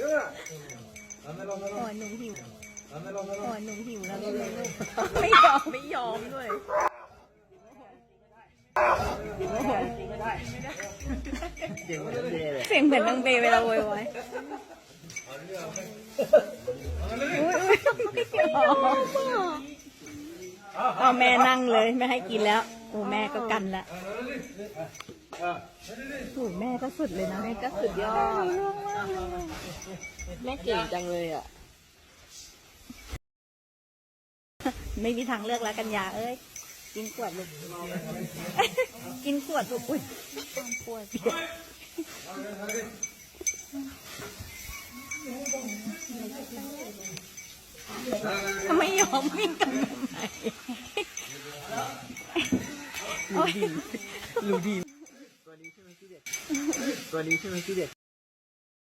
อ๋อหนูหิว Dámelo, อ๋อ dámelo. หนูหิวแล้วลูกไม่ยอมไม่ยอมด้วยเสียงเหมือนนางเบย์เวลาโวยวายเอาแม่นั่งเลย ไม่ให้กินแล้ว โอ้แม่ก็กันละโอ้แม่ก็สุดเลยนะแม่ก็สุดยอดแม่เก่งจังเลยอะ ไม่มีทางเลือกแล้วกันยาเอ้ย กินขวดลูก กินขวดลูก อุ้ยขวดเปียกทำไมยอมวิ่งกันทำไม รู้ดีรู้ดีตัวนี้ใช่ไหมที่เด็ดตัวนี้ใช่ไหมที่เด็ด